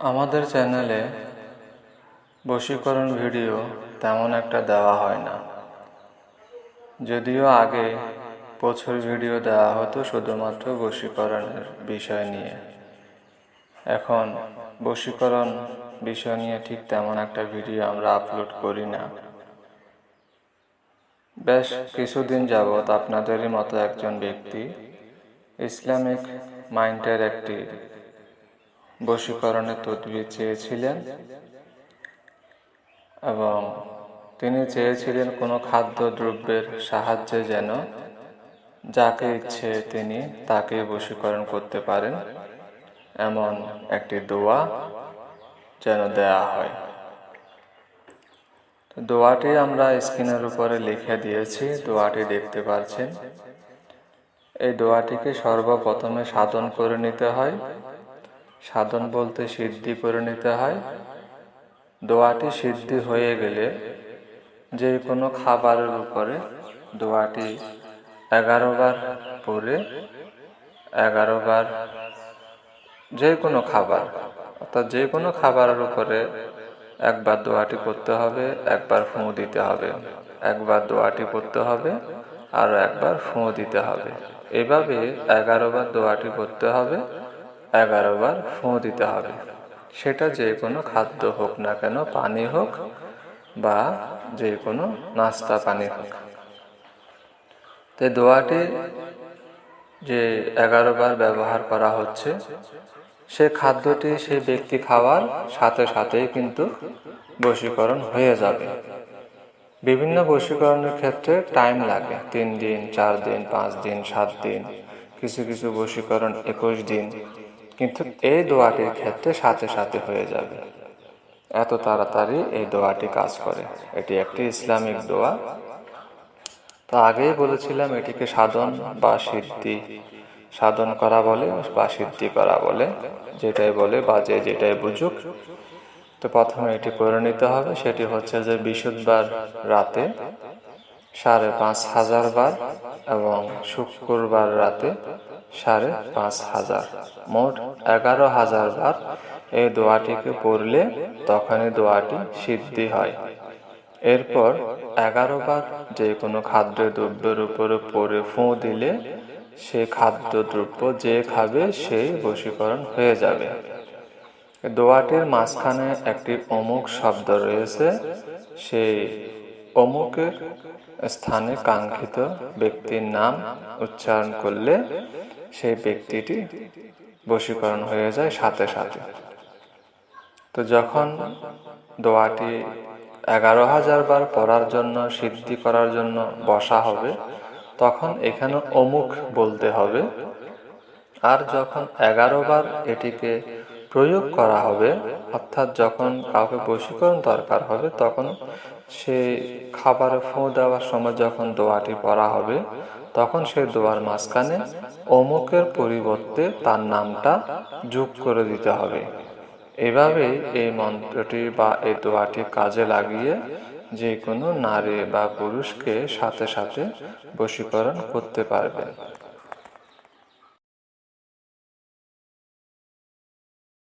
আমাদের চ্যানেলে বশীকরণ ভিডিও তেমন একটা দেওয়া হয় না। যদিও আগে প্রচুর ভিডিও দেওয়া হতো শুধুমাত্র বশীকরণের বিষয় নিয়ে। এখন বশীকরণ বিষয় নিয়ে ঠিক তেমন একটা ভিডিও আমরা আপলোড করি না। বেশ কিছুদিন যাবৎ আপনাদেরই মতো একজন ব্যক্তি ইসলামিক মাইন্ডের একটি বশীকরণের তদবির চেয়েছিলেন এবং তিনি চেয়েছিলেন কোনো খাদ্য দ্রব্যের সাহায্যে যেন যাকে ইচ্ছে তিনি তাকে বশীকরণ করতে পারেন, এমন একটি দোয়া যেন দেয়া হয়। দোয়াটি আমরা স্ক্রিনের উপরে লিখে দিয়েছি, দোয়াটি দেখতে পাচ্ছেন এই দোয়াটিকে সর্বপ্রথমে সাধন করে নিতে হয়। সাধন বলতে সিদ্ধি করে নিতে হয়। দোয়াটি সিদ্ধি হয়ে গেলে যে কোনো খাবারের উপরে দোয়াটি এগারো বার পরে এগারো বার যে কোনো খাবার, অর্থাৎ যে কোনো খাবারের উপরে একবার দোয়াটি করতে হবে, একবার ফুঁ দিতে হবে। একবার দোয়াটি করতে হবে আর একবার ফুঁ দিতে হবে। এভাবে এগারো বার দোয়াটি করতে হবে। এগারো বার ফুঁ দিতে হবে। সেটা যে কোনো খাদ্য হোক না কেন, পানি হোক বা যে কোনো নাস্তা পানি হোক। তো দোয়াটি যে এগারো বার ব্যবহার করা হচ্ছে, সে খাদ্যটি সেই ব্যক্তি খাওয়ার সাথে সাথেই কিন্তু বশীকরণ হয়ে যাবে। বিভিন্ন বশীকরণের ক্ষেত্রে টাইম লাগে, তিন দিন, চার দিন, পাঁচ দিন, সাত দিন, কিছু কিছু বশীকরণ একুশ দিন। কিন্তু এই দোয়াটির ক্ষেত্রে সাথে সাথে হয়ে যাবে। এত তাড়াতাড়ি এই দোয়াটি কাজ করে। এটি একটি ইসলামিক দোয়া। তো আগেই বলেছিলাম, এটিকে সাধন বা সিদ্ধি, সাধন করা বলে বা সিদ্ধি করা বলে, যেটাই বলে বা যে যেটাই বুঝুক। তো প্রথমে এটি করে নিতে হবে। সেটি হচ্ছে যে বিশুদ্ধবার রাতে সাড়ে পাঁচ হাজার বার এবং শুক্রবার রাতে সাড়ে পাঁচ হাজার। মোট এগারো হাজার বার এই দোয়াটিকে পড়লে তখনই দোয়াটি সিদ্ধি হয়। এরপর এগারো বার যে কোনো খাদ্য দ্রব্যের উপরে পরে ফুঁ দিলে সে খাদ্য দ্রব্য যে খাবে সেই বশীকরণ হয়ে যাবে। দোয়াটির মাঝখানে একটি অমুক শব্দ রয়েছে, সেই অমুকের স্থানে কাঙ্ক্ষিত ব্যক্তির নাম উচ্চারণ করলে সেই ব্যক্তিটি বশীকরণ হয়ে যায় সাথে সাথে। তো যখন দোয়াটি এগারো হাজার বার পড়ার জন্য, সিদ্ধি করার জন্য বসা হবে, তখন এখানে অমুক বলতে হবে, আর যখন এগারো বার এটিকে প্রয়োগ করা হবে। অর্থাৎ যখন কাউকে বশীকরণ দরকার হবে, তখন সে খাবারে ফোঁ দেওয়ার সময় যখন দোয়াটি পড়া হবে, তখন সেই দোয়ার মাঝখানে অমুকের পরিবর্তে তার নামটা যোগ করে দিতে হবে। এভাবেই এই মন্ত্রটি বা এই দোয়াটি কাজে লাগিয়ে যে কোনো নারী বা পুরুষকে সাথে সাথে বশীকরণ করতে পারবেন।